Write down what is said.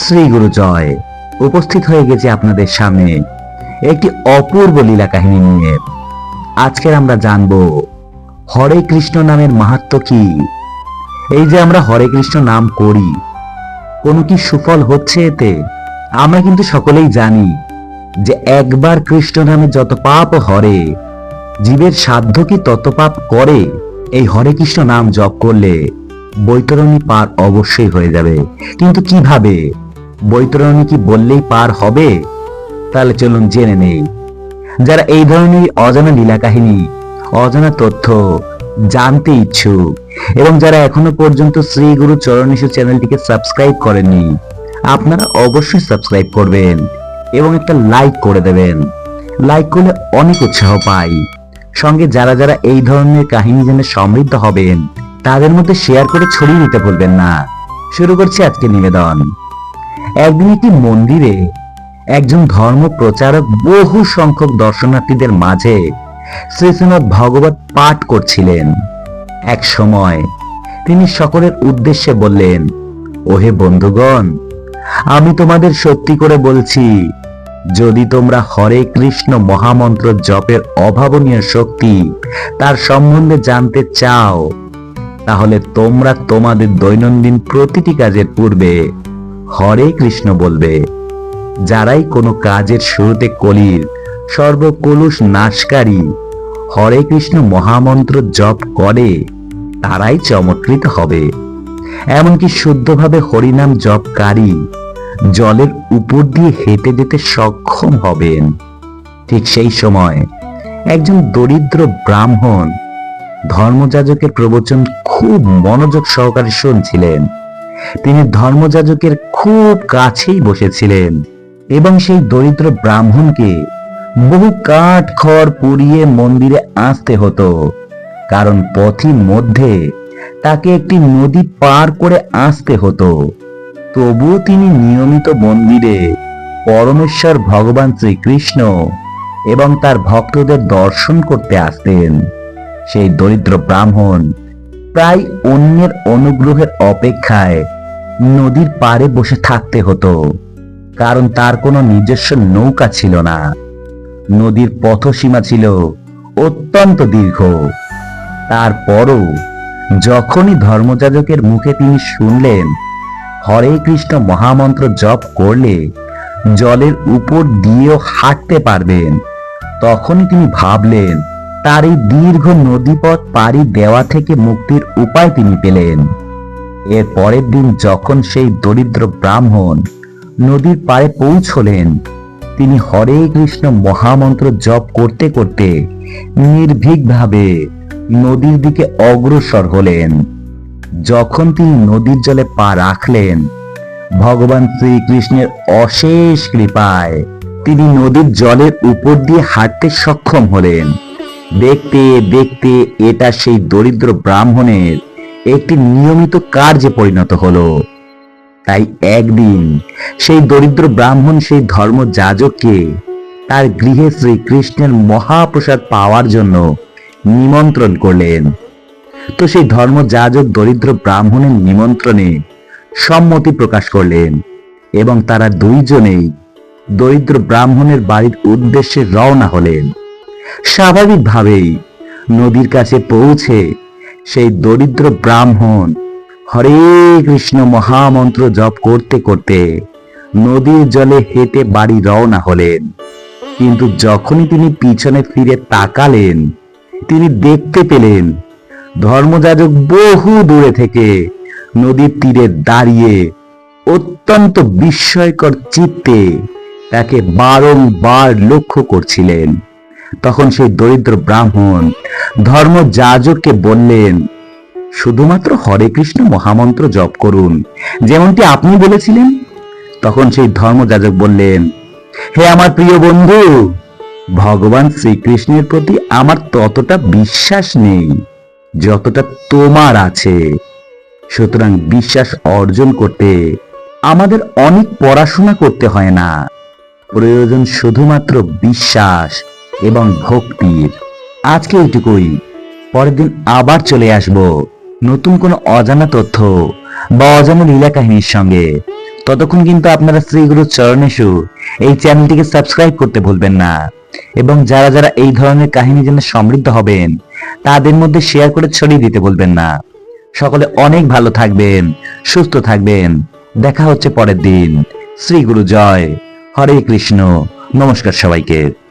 শ্রী গুরু জয় উপস্থিত হয়ে গেছে আপনাদের সামনে একটি অপূর্ব লীলা কাহিনী নিয়ে। আজকের আমরা জানব হরে কৃষ্ণ নামের মাহাত্ম কি? এই যে আমরা হরে কৃষ্ণ নাম করি, কোনো কি সুফল হচ্ছে এতে? আমরা কিন্তু সকলেই জানি যে একবার কৃষ্ণ নামে যত পাপ হরে, জীবের সাধ্য কি তত পাপ করে? এই হরে কৃষ্ণ নাম জপ করলে বৈতরণী পার অবশ্যই হয়ে যাবে। কিন্তু কীভাবে? বৈতরণী কি বললেই পার হবে? তাহলে চলুন জেনে নেই। যারা এই ধরনের অজানা লীলা কাহিনী অজানা তথ্য জানতে ইচ্ছুক, এবং যারা এখনও পর্যন্ত শ্রী গুরু চরণেশ্বর চ্যানেলটিকে সাবস্ক্রাইব করেননি, আপনারা অবশ্যই সাবস্ক্রাইব করবেন এবং একটা লাইক করে দেবেন। লাইক করলে অনেক উৎসাহ পাই। সঙ্গে যারা যারা এই ধরনের কাহিনী জেনে সমৃদ্ধ হবেন তাদের মধ্যে শেয়ার করে ছড়িয়ে দিতে ভুলবেন না। শুরু করছি আজকে নিবেদন। একদিন একটি মন্দিরে একজন ধর্ম প্রচারক বহু সংখ্যক দর্শনার্থীদের মাঝে শ্রী শ্রীমদ ভগবত পাঠ করছিলেন। এক সময় তিনি সকলের উদ্দেশ্যে বললেন, ওহে বন্ধুগণ, আমি তোমাদের সত্যি করে বলছি, যদি তোমরা হরে কৃষ্ণ মহামন্ত্র জপের অভাবনীয় শক্তি তার সম্বন্ধে জানতে চাও তাহলে তোমরা তোমাদের দৈনন্দিন প্রতিটি কাজের পূর্বে হরে কৃষ্ণ বলবে। যারাই কোনো কাজের শুরুতে কলির, সর্বকলুষ নাশকারী, হরে কৃষ্ণ মহামন্ত্র জপ করে, তারাই চমৎকৃত হবে। এমনকি শুদ্ধভাবে হরিনাম জপকারী জলের উপর দিয়ে হেঁটে যেতে সক্ষম হবেন। ঠিক সেই সময় একজন দরিদ্র ব্রাহ্মণ ধর্মযাজকের প্রবচন খুব মনোযোগ সহকারে শুনছিলেন। তিনি ধর্মযাজকের খুব কাছেই বসেছিলেন এবং সেই দরিদ্র ব্রাহ্মণকে বহু কাঠ খড় পুড়িয়ে মন্দিরে আসতে হতো, কারণ পথির মধ্যে তাকে একটি নদী পার করে আসতে হতো। তবুও তিনি নিয়মিত মন্দিরে পরমেশ্বর ভগবান শ্রীকৃষ্ণ এবং তার ভক্তদের দর্শন করতে আসতেন। সেই দরিদ্র ব্রাহ্মণ প্রায় অন্যের অনুগ্রহের অপেক্ষায় নদীর পাড়ে বসে থাকতে হতো, কারণ তার কোনো নিজস্ব নৌকা ছিল না। নদীর পথসীমা ছিল অত্যন্ত দীর্ঘ। তারপরও যখনই ধর্মযাজকের মুখে তিনি শুনলেন, হরে কৃষ্ণ মহামন্ত্র জপ করলে জলের উপর দিয়েও হাঁটতে পারবেন, তখনই তিনি ভাবলেন তার এই দীর্ঘ নদীপথ পাড়ি দেওয়া থেকে মুক্তির উপায় তিনি পেলেন। এর পরের দিন যখন সেই দরিদ্র ব্রাহ্মণ নদীর পাড়ে পৌঁছলেন, তিনি হরে কৃষ্ণ মহামন্ত্র জপ করতে করতে নির্ভীকভাবে নদীর দিকে অগ্রসর হলেন। যখন তিনি নদীর জলে পা রাখলেন, ভগবান শ্রীকৃষ্ণের অশেষ কৃপায় তিনি নদীর জলের উপর দিয়ে হাঁটতে সক্ষম হলেন। দেখতে দেখতে এটা সেই দরিদ্র ব্রাহ্মণের একটি নিয়মিত কার্যে পরিণত হলো। তাই একদিন সেই দরিদ্র ব্রাহ্মণ সেই ধর্ম যাজককে তার গৃহে শ্রীকৃষ্ণের মহাপ্রসাদ পাওয়ার জন্য নিমন্ত্রণ করলেন। তো সেই ধর্ম যাজক দরিদ্র ব্রাহ্মণের নিমন্ত্রণে সম্মতি প্রকাশ করলেন এবং তারা দুইজনেই দরিদ্র ব্রাহ্মণের বাড়ির উদ্দেশ্যে রওনা হলেন। স্বাভাবিকভাবেই নদীর কাছে পৌঁছে সেই দরিদ্র ব্রাহ্মণ হরে কৃষ্ণ মহামন্ত্র জপ করতে করতে নদীর জলে হেঁটে বাড়ি রওনা হলেন। কিন্তু যখনই তিনি পিছনে ফিরে তাকালেন, তিনি দেখতে পেলেন ধর্মযাজক বহু দূরে থেকে নদীর তীরে দাঁড়িয়ে অত্যন্ত বিস্ময়কর চিত্তে তাকে বারংবার লক্ষ্য করছিলেন। তখন সেই দরিদ্র ব্রাহ্মণ ধর্মযাজককে বললেন, শুধুমাত্র হরে কৃষ্ণ মহামন্ত্র জপ করুন, যেমনটি আপনি বলেছিলেন? তখন সেই ধর্মযাজক বললেন, হে আমার প্রিয় বন্ধু, ভগবান শ্রীকৃষ্ণের প্রতি আমার ততটা বিশ্বাস নেই, যতটা তোমার আছে। সুতরাং বিশ্বাস অর্জন করতে আমাদের অনেক পড়াশোনা করতে হয় না। প্রয়োজন শুধুমাত্র বিশ্বাস এবং ভক্তির আজকে এইটুকুই। পরের দিন আবার চলে আসব। নতুন কোনো অজানা তথ্য বা অজানা লীলা কাহিনীর সঙ্গে। ততক্ষণ কিন্তু আপনারা শ্রীগুরু চরণেশু এই চ্যানেলটিকে সাবস্ক্রাইব করতে ভুলবেন না। এবং যারা যারা এই ধরনের কাহিনী জেনে সমৃদ্ধ হবেন, তাদের মধ্যে শেয়ার করে ছড়িয়ে দিতে বলবেন না। সকলে অনেক ভালো থাকবেন, সুস্থ থাকবেন। দেখা হচ্ছে পরের দিন। শ্রী গুরু জয়। হরে কৃষ্ণ। নমস্কার সবাইকে।